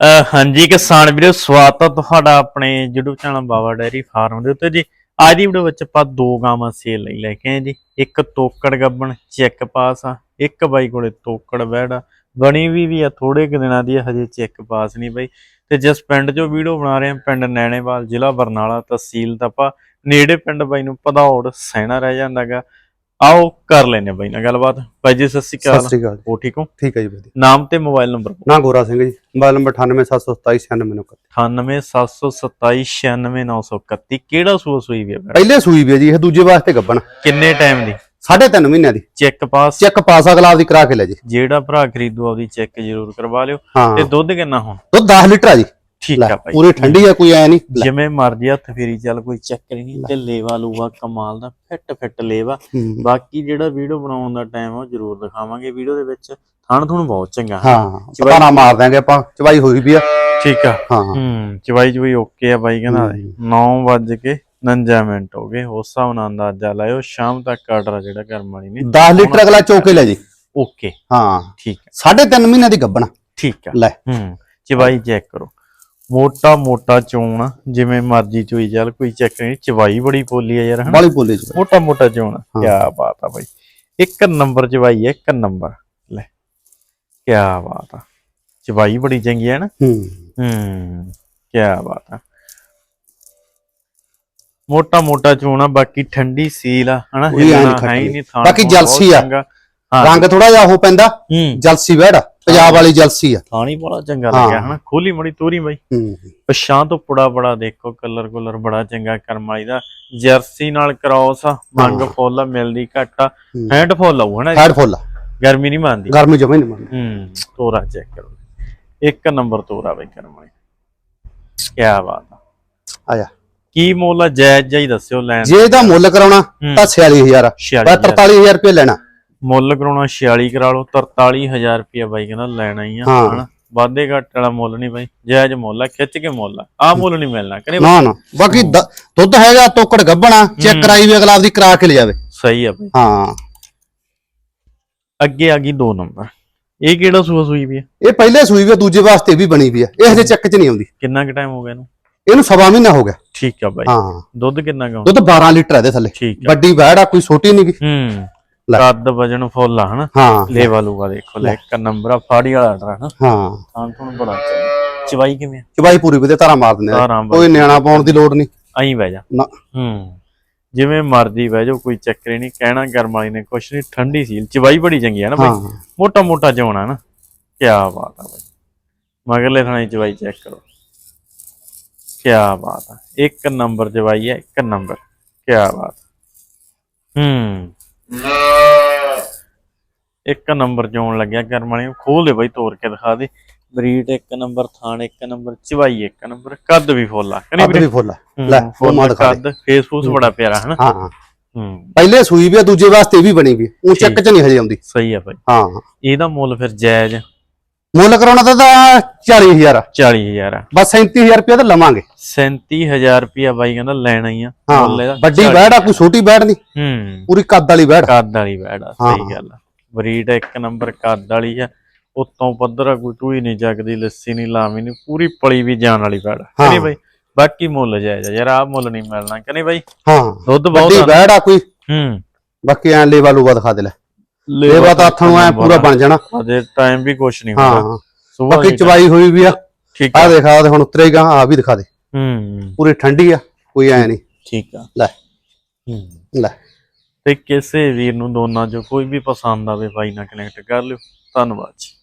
ਅਹ ਹਾਂਜੀ ਕਿਸਾਨ ਵੀਰੋ ਸਵਾਗਤ ਹੈ ਤੁਹਾਡਾ ਆਪਣੇ YouTube channel Baba dairy farm ਦੇ ਉੱਤੇ ਜੀ। ਅੱਜ ਦੀ ਵੀਡੀਓ ਵਿੱਚ ਆਪਾਂ ਦੋ ਗਾਵਾਂ ਸੇਲ ਲਈ ਲੈ ਕੇ ਆਏ ਜੀ। ਇੱਕ ਤੋਕੜ ਗੱਬਣ ਚੈੱਕ ਪਾਸ ਆ। ਇੱਕ ਬਾਈ ਕੋਲੇ ਤੋਕੜ ਬੈੜ ਆ। ਬਣੀ ਵੀ ਵੀ ਆ ਥੋੜੇ ਕੁ ਦਿਨਾਂ ਦੀ ਆ, ਹਜੇ ਚੈੱਕ ਪਾਸ ਨਹੀਂ ਬਾਈ। ਤੇ ਜਿਸ ਪਿੰਡ 'ਚੋਂ ਵੀਡੀਓ ਬਣਾ ਰਹੇ ਆ ਪਿੰਡ ਨੈਣੇਵਾਲ ਜ਼ਿਲ੍ਹਾ ਬਰਨਾਲਾ ਤਹਿਸੀਲ ਤਪਾ ਨੇੜੇ ਪਿੰਡ ਬਾਈ ਨੂੰ ਪਧੌੜ ਸੈਣਾ ਰਹਿ ਜਾਂਦਾਗਾ ਆਓ ਕਰ ਲੈਨੇ ਬਾਈ ਨਾਲ ਗੱਲਬਾਤ। ਬਾਈ ਜੀ ਸਤਿ ਸ਼੍ਰੀ ਸਤਿ ਅਕਾਲ ਸ੍ਰੀ ਅਕਾਲ ਜੀ। ਹੋ ਠੀਕ ਹੋ? ਠੀਕ ਹੈ ਜੀ ਵਧੀਆ। ਨਾਮ ਤੇ ਮੋਬਾਈਲ ਨੰਬਰ ਨਾ ਗੋਰਾ ਸਿੰਘ ਜੀ। ਮੋਬਾਈਲ ਨੰਬਰ 9877296931 9877296931 ਕਿਹੜਾ ਸੂਆ ਸੂਈ ਵੀ ਹੈ? ਪਹਿਲੇ ਸੂਈ ਵੀ ਹੈ ਜੀ ਇਹ ਦੂਜੇ ਵਾਸਤੇ ਗੱਬਣ। ਕਿੰਨੇ ਟਾਈਮ ਦੀ? ਸਾਢੇ ਤਿੰਨ ਮਹੀਨਿਆਂ ਦੀ। ਚੈੱਕ ਪਾਸ? ਚੈੱਕ ਪਾਸ ਅਗਲਾ ਆਪਦੀ ਕਰਾ ਕੇ ਲੈ ਜੀ। ਜਿਹੜਾ ਭਰਾ ਖਰੀਦੂ ਆਪਦੀ ਚੈੱਕ ਜ਼ਰੂਰ ਕਰਵਾ ਲਿਓ। ਤੇ ਦੁੱਧ ਕਿੰਨਾ ਹੁਣ? ਦੁੱਧ 10 ਲੀਟਰ ਆ ਜੀ। ਠੀਕ ਆ ਭਾਈ। ਪੂਰੀ ਠੰਡੀ ਆ ਕੋਈ ਐ ਨਹੀਂ। ਜਿਵੇਂ ਮਰਜ਼ੀ ਹੱਥ ਫੇਰੀ ਚੱਲ ਕੋਈ ਚੱਕਰ ਨਹੀਂ। ਤੇ ਲੇਵਾ ਲੂਵਾ ਕਮਾਲ ਦਾ ਫਿੱਟ ਫਿੱਟ ਲੇਵਾ। ਬਾਕੀ ਜਿਹੜਾ ਵੀਡੀਓ ਬਣਾਉਣ ਦਾ ਟਾਈਮ ਉਹ ਜ਼ਰੂਰ ਦਿਖਾਵਾਂਗੇ ਵੀਡੀਓ ਦੇ ਵਿੱਚ। ਥਣ ਥੁਣ ਬਹੁਤ ਚੰਗਾ। ਹਾਂ ਪਤਾਣਾ ਮਾਰ ਦਾਂਗੇ ਆਪਾਂ ਚਵਾਈ ਹੋਈ ਵੀ ਆ। ਠੀਕ ਆ। ਹਾਂ। ਹੂੰ ਚਵਾਈ ਚਵਾਈ ਓਕੇ ਆ ਬਾਈ ਕਹਿੰਦਾ ਹੂੰ। 9 ਵੱਜ ਕੇ 49 ਮਿੰਟ ਹੋ ਗਏ। ਉਸ ਹਿਸਾਬ ਨਾਲ ਅੰਦਾਜ਼ਾ ਲਾਇਓ ਸ਼ਾਮ ਤੱਕ ਆਰਡਰ ਆ ਜਿਹੜਾ ਕਰਮ ਵਾਲੀ ਨੇ 10 ਲੀਟਰ ਅਗਲਾ ਚੌਕੇ ਲੈ ਜੀ। ਓਕੇ। ਹਾਂ। ਠੀਕ ਹੈ ਸਾਢੇ ਤਿੰਨ ਮਹੀਨਿਆਂ ਦੀ ਗੱਬਣ। ਠੀਕ ਆ। ਲੈ। ਹੂੰ ਚਵਾਈ ਚੈੱਕ ਕਰੋ। ਮੋਟਾ ਮੋਟਾ ਚੋਣ ਜਿਵੇਂ ਮਰਜ਼ੀ ਚੋਈ ਚੱਲ ਕੋਈ ਚੱਕ ਨਹੀਂ ਚਵਾਈ ਬੜੀ ਪੋਲੀ ਆ ਯਾਰ ਹਨਾ? ਬਾਲੀ ਬੋਲੇ ਜੀ ਮੋਟਾ ਮੋਟਾ ਚੋਣ। ਕਿਆ ਬਾਤ ਆ ਬਾਈ। ਇੱਕ ਨੰਬਰ ਚਵਾਈ ਹੈ ਇੱਕ ਨੰਬਰ। ਲੈ ਕਿਆ ਬਾਤ ਆ। ਚਵਾਈ ਬੜੀ ਚੰਗੀ ਹੈ ਨਾ ਹੂੰ। ਹੂੰ ਕਿਆ ਬਾਤ ਆ। ਮੋਟਾ ਮੋਟਾ ਚੋਣ ਆ ਬਾਕੀ ਠੰਡੀ ਸੀਲ ਆ ਹਨਾ? ਹੈ। ਨਹੀਂ ਥਾਣ ਬਾਕੀ ਜਲਸੀ ਆ। ਰੰਗ ਥੋੜਾ ਜਿਹਾ ਉਹ ਪੈਂਦਾ ਜਲਸੀ ਵੈੜ। ਪੰਜਾਬ ਵਾਲੀ ਜਲਸੀ ਆ। ਥਾਣੀ ਬੜਾ ਚੰਗਾ। ਲੱਗਿਆ ਹਨਾ? ਖੋਲੀ ਮੜੀ ਤੋਰੀ ਬਾਈ ਪਛਾਂ ਤੋਂ ਪੁੜਾ ਬੜਾ ਦੇਖੋ ਕਲਰ ਕੁਲਰ ਬੜਾ ਚੰਗਾ ਕਰਮ ਵਾਲੀ ਦਾ। ਜਰਸੀ ਨਾਲ ਕ੍ਰਾਸ ਆ ਮੰਗ। ਫੁੱਲ ਮਿਲਦੀ ਘੱਟ ਆ। ਹੈਂਡ ਫੁੱਲ ਆਉ ਹਨਾ ਹੈਡ ਫੁੱਲ ਗਰਮੀ ਨਹੀਂ ਮੰਨਦੀ। ਗਰਮੀ ਜਮੇ ਨਹੀਂ ਮੰਨਦੀ। ਹੂੰ ਤੋਰਾ ਚੈੱਕ ਕਰੋ। ਇੱਕ ਨੰਬਰ ਤੋਰਾ ਬਈ ਕਰਮ ਵਾਲੀ। ਕੀ ਬਾਤ ਆ। ਆ ਜਾ। ਕੀ ਮੁੱਲ ਜਾਇਜ਼ ਜਾਈ ਦੱਸਿਓ ਲੈਣ। ਜੇ ਇਹਦਾ ਮੁੱਲ ਕਰਾਉਣਾ। ਤਾਂ 46000 ਆ। 46 ਪਰ 43000 ਰੁਪਏ ਲੈਣਾ। ਮੁੱਲ ਕਰਾਉਣਾ 46 ਕਰਾ ਲਓ 43000 ਰੁਪਇਆ ਬਾਈ ਕਹਿੰਦਾ ਲੈਣਾ ਹੀ ਆ ਹਾਂ। ਹਨਾ? ਵਾਧੇ ਘੱਟ ਵਾਲਾ ਮੁੱਲ ਨਹੀਂ ਬਾਈ ਜਾਇਜ਼ ਮੁੱਲ ਆ ਖਿੱਚ ਕੇ ਮੁੱਲ ਆ ਆ ਮੁੱਲ ਨਹੀਂ ਮਿਲਣਾ ਕਰੇ ਨਾ ਨਾ। ਬਾਕੀ ਦ- ਦੁੱਧ ਹੈਗਾ ਤੋਕੜ ਗੱਬਣਾ ਚੈੱਕ ਕਰਾਈ ਵੀ ਅਗਲਾ ਆਪਦੀ ਕਰਾ ਕੇ ਲੈ ਜਾਵੇ ਸਹੀ ਆ ਬਾਈ। ਹਾਂ। ਅੱਗੇ ਆ ਗਈ 2 ਨੰਬਰ। ਇਹ ਕਿਹੜਾ ਸੂਆ ਸੂਈ ਵੀ ਆ? ਇਹ ਪਹਿਲੇ ਸੂਈ ਵੀ ਆ, ਦੂਜੇ ਵਾਸਤੇ ਵੀ ਬਣੀ ਵੀ ਆ। ਇਹ ਹਜੇ ਚੱਕ ਚ ਨਹੀਂ ਆਉਂਦੀ। ਕਿੰਨਾ ਕੁ ਟਾਈਮ ਹੋ ਗਿਆ ਇਹਨੂੰ? ਇਹਨੂੰ ਸਵਾ ਮਹੀਨਾ ਹੋ ਗਿਆ। ਠੀਕ ਆ ਬਾਈ। ਹਾਂ। ਦੁੱਧ ਕਿੰਨਾ ਕੁ ਦੁੱਧ 12 ਲੀਟਰ ਇਹਦੇ ਥੱਲੇ। ਠੀਕ ਆ। ਵੱਡੀ ਵੈੜ ਆ ਕੋਈ ਛੋਟੀ ਨਹੀਂ ਗੀ। ਹੂੰ। ਕੱਦ ਵਜਨ ਫੁੱਲ ਆ ਹਨਾ? ਹਾਂ। ਲੇਵਾ ਲੂਗਾ ਦੇਖੋ ਲੈ ਇੱਕ ਨੰਬਰ ਆ ਫਾੜੀ ਵਾਲਾ ਆਰਡਰ ਹਨਾ? ਹਾਂ। ਤਾਂ ਤੁਹਾਨੂੰ ਬੜਾ ਚਾਹੀਦਾ ਚਵਾਈ ਕਿਵੇਂ ਆ? ਚਬਾਈ ਪੂਰੀ ਵਧੀਆ ਧਾਰਾ ਮਾਰ ਦਿੰਦੇ ਆ। ਕੋਈ ਨਿਆਣਾ ਪਾਉਣ ਦੀ ਲੋੜ ਨਹੀਂ। ਆਈ ਬਹਿ ਜਾ। ਨਾ। ਹੂੰ। ਜਿਵੇਂ ਮਰਦੀ ਬਹਿ ਜਾਓ ਕੋਈ ਚੱਕਰ ਨਹੀਂ। ਕਹਿਣਾ ਗਰਮ ਵਾਲੀ ਨੇ ਕੁਛ ਨਹੀਂ ਠੰਡੀ ਸੀ। ਚਵਾਈ ਬੜੀ ਚੰਗੀ ਆ ਨਾ ਬਾਈ। ਮੋਟਾ ਮੋਟਾ ਚੋਣਾ ਨਾ। ਕੀ ਬਾਤ ਆ ਬਾਈ। ਮਗਰਲੇ ਥਾਣੇ ਚਵਾਈ ਚੈੱਕ ਕਰੋ। ਕੀ ਬਾਤ ਆ। ਇੱਕ ਨੰਬਰ ਚਵਾਈ ਹੈ ਇੱਕ ਨੰਬਰ। ਕੀ ਬਾਤ ਹੂੰ। ਇੱਕ ਨੰਬਰ ਚੋਣ ਲੱਗਿਆ ਕਰਮ ਵਾਲੀ ਖੋਲ ਦੇ ਬਾਈ ਤੋੜ ਕੇ ਦਿਖਾ ਦੇ। ਬਰੀਡ ਇੱਕ ਨੰਬਰ ਥਾਣ ਇੱਕ ਨੰਬਰ ਚਵਾਈ ਇੱਕ ਨੰਬਰ ਕੱਦ ਵੀ ਫੁੱਲ ਅੱਧ ਵੀ ਫੁੱਲ। ਲੈ ਉਹ ਫੁੱਲ ਮਾਂ ਦਿਖਾ ਦੇ। ਕੱਦ ਫੇਸ ਫੂਸ ਬੜਾ ਪਿਆਰਾ ਹਨਾ? ਹਾਂ ਹਾਂ। ਹੂੰ। ਪਹਿਲੇ ਸੂਈ ਵੀ ਆ, ਦੂਜੇ ਵਾਸਤੇ ਵੀ ਬਣੀ ਵੀ। ਉਹ ਚੱਕ ਚ ਨਹੀਂ ਹਜੇ ਆਉਂਦੀ। ਸਹੀ ਆ ਬਾਈ। ਹਾਂ। ਇਹਦਾ ਮੁੱਲ ਫਿਰ ਜਾਇਜ਼ ਮੁੱਲ ਕਰਾਉਣਾ ਤਾਂ ਤਾਂ 40000 ਆ। 40000 ਆ। ਬਸ 37000 ਰੁਪਏ ਤਾਂ ਲਵਾਂਗੇ। 37000 ਰੁਪਿਆ ਬਾਈ ਕਹਿੰਦਾ ਲੈਣਾ ਹੀ ਆ। ਹਾਂ ਵੱਡੀ ਵੈੜ ਆ ਕੋਈ ਛੋਟੀ ਵੈੜ ਨਹੀਂ। ਹੂੰ। ਪੂਰੀ ਕੱਦ ਵਾਲੀ ਵੈੜ ਕੱਦ ਵਾਲੀ ਬੈੜ ਆ। ਸਹੀ ਗੱਲ ਆ। ਬਰੀਡ ਇੱਕ ਨੰਬਰ ਕੱਦ ਵਾਲੀ ਆ। ਉਤੋਂ ਪੱਧਰ ਕੋਈ ਟੂਈ ਨਹੀਂ ਜਗਦੀ ਲੱਸੀ ਨਹੀਂ ਲਾਵੀ ਨਹੀਂ ਪੂਰੀ ਪਲੀ ਵੀ ਜਾਣ ਵਾਲੀ ਬੈੜ। ਕਹਿੰਦੀ ਬਾਈ ਬਾਕੀ ਮੁੱਲ ਜਾਇਜ਼ ਯਾਰ ਆ ਮੁੱਲ ਨਹੀਂ ਮਿਲਣਾ। ਕਹਿੰਦੀ ਬਾਈ ਹਾਂ। ਦੁੱਧ ਬਹੁਤ ਵੱਡੀ ਵੈੜ ਆ ਕੋਈ। ਹੂੰ। ਬਾਕੀ ਐ ਲੇਵਾ ਲੂਵਾ ਦਿਖਾ ਦੇ ਲੈ। ਲੇਵਾ ਤਾਂ ਹੱਥੋਂ ਐ ਪੂਰਾ ਬਣ ਜਾਣਾ। ਅਜੇ ਟਾਈਮ ਵੀ ਕੁਛ ਨਹੀਂ ਹਾਂ ਸੁਬਾਹ ਬਾਕੀ ਚਵਾਈ ਹੋਈ ਵੀ ਆ। ਠੀਕ ਆ ਆ। ਦੇਖਾ ਤੇ ਹੁਣ ਉਤਰੇਗਾ ਆ ਵੀ ਦਿਖਾ ਦੇ। ਹੂੰ। ਪੂਰੀ ਠੰਡੀ ਆ ਕੋਈ ਐ ਨਹੀਂ। ਠੀਕ ਆ। ਲੈ। ਹੂੰ। ਲੈ। ਤੇ ਕਿਸੇ ਵੀਰ ਨੂੰ ਦੋਨਾਂ ਚੋਂ ਕੋਈ ਵੀ ਪਸੰਦ ਆਵੇ ਬਾਈ ਨਾਲ ਕਨੈਕਟ ਕਰ ਲਿਓ। ਧੰਨਵਾਦ ਜੀ।